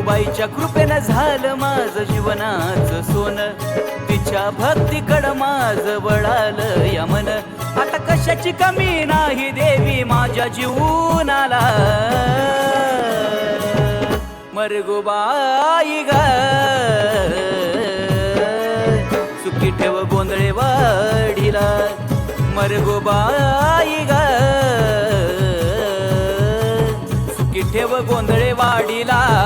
मरगुबाईच्या कृपेनं झालं माझं जीवनाचं सोन. तिच्या भक्तीकडं माझं या मन. आता कशाची कमी नाही देवी माझ्या जीवनाला. मरगुबाई ग. सुखी ठेव गोंधळे वाढीला. मरगुबाई ग. ठेव गोंधळे वाढीला.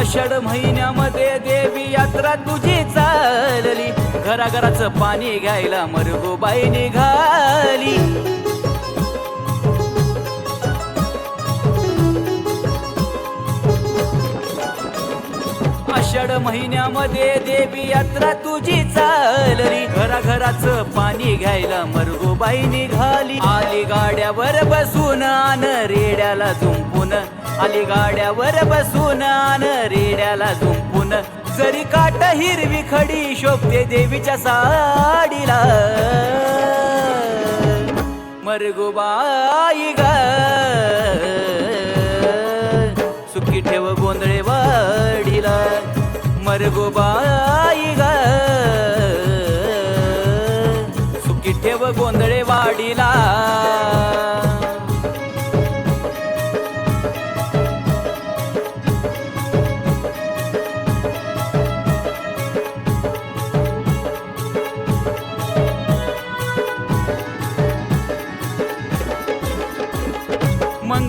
आषाढ महिन्यामध्ये देवी यात्रा तुझी चालली. घराघराचं पाणी घ्यायला मरगोबाई निघाली आषाढ महिन्यामध्ये देवी यात्रा तुझी चालली. घराघराचं पाणी घ्यायला मरगोबाई निघाली आली गाड्यावर बसून आन रेड्याला झुंपून. आली गाड्यावर बसून आन रेड्याला झुंपून. जरी काट हिरवी खडी शोभते देवीच्या साडीला. मरगोबाई ग. सुखी ठेव गोंधळ. मरगोबाई ग. सुखी ठेव गोंधळे वाडीला.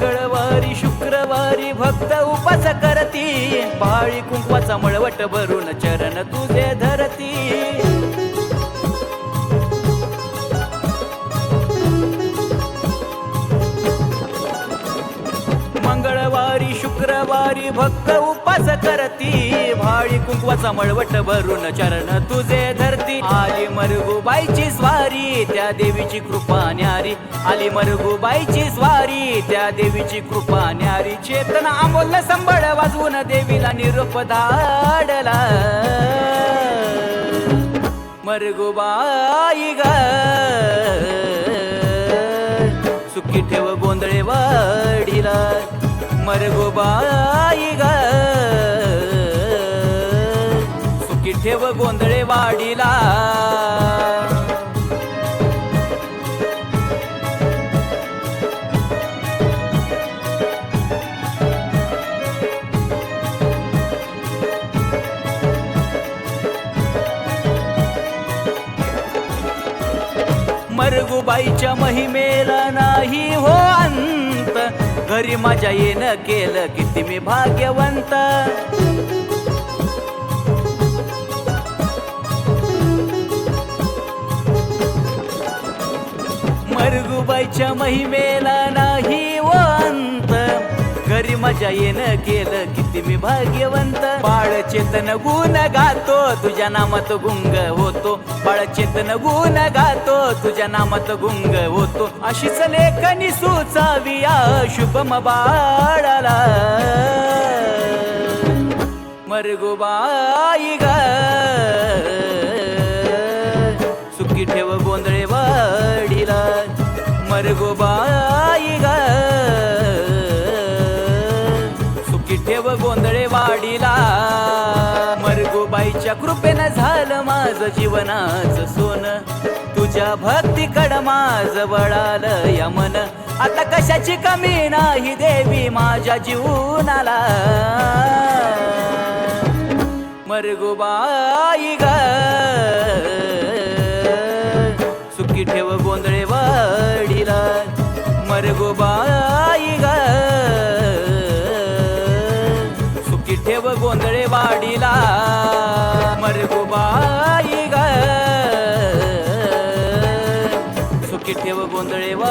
मंगळवारी शुक्रवारी भक्त उपास करती. पाळी कुंकवाचा मळवट भरून चरण तुझे धरती. मंगळवारी शुक्रवारी भक्त उपास करती. भाळी कुंकवाचा मळवट भरून चरण तुझे धरती. आली मरगुबाईची त्या देवीची कृपा न्यारी. आली मरगुबाईची स्वारी त्या देवीची कृपा न्यारी. चेतन अमोल संबळ वाजवून देवीला निरूप धाडला. मरगुबाई ग. सुखी ठेव गोंधळे वाढीला. मरगुबाई ग. सुखी ठेव गोंधळे वाढीला. मरगुबाईच्या महिमेला नाही हो अंत. घरी माझ्या येणं केलं किती मी भाग्यवंत. मरगुबाईच्या महिमेला नाही हो अंत. घरी माझ्या येणं केलं किती मी भाग्यवंत. बाळ चेतन गुण गातो तुझ्या नामात गुंग होतो. बाळ चेतन गुण गातो तुझ्या नामात गुंग होतो. अशीच लेखनी सुचावी या शुभम बाळाला. मरगुबाई ग. सुखी ठेव गोंधळे वाडीला. मरगुबाई ग. सुखी ठेव गोंधळे वाडीला. तुझ्या कृपेनं झालं माझं जीवनाच सोन. तुझ्या भक्तीकड माझ वळाल वळालं यमन आता कशाची कमी नाही देवी माझ्या जीवनाला. मरगुबाई ग देव गोंधळेवा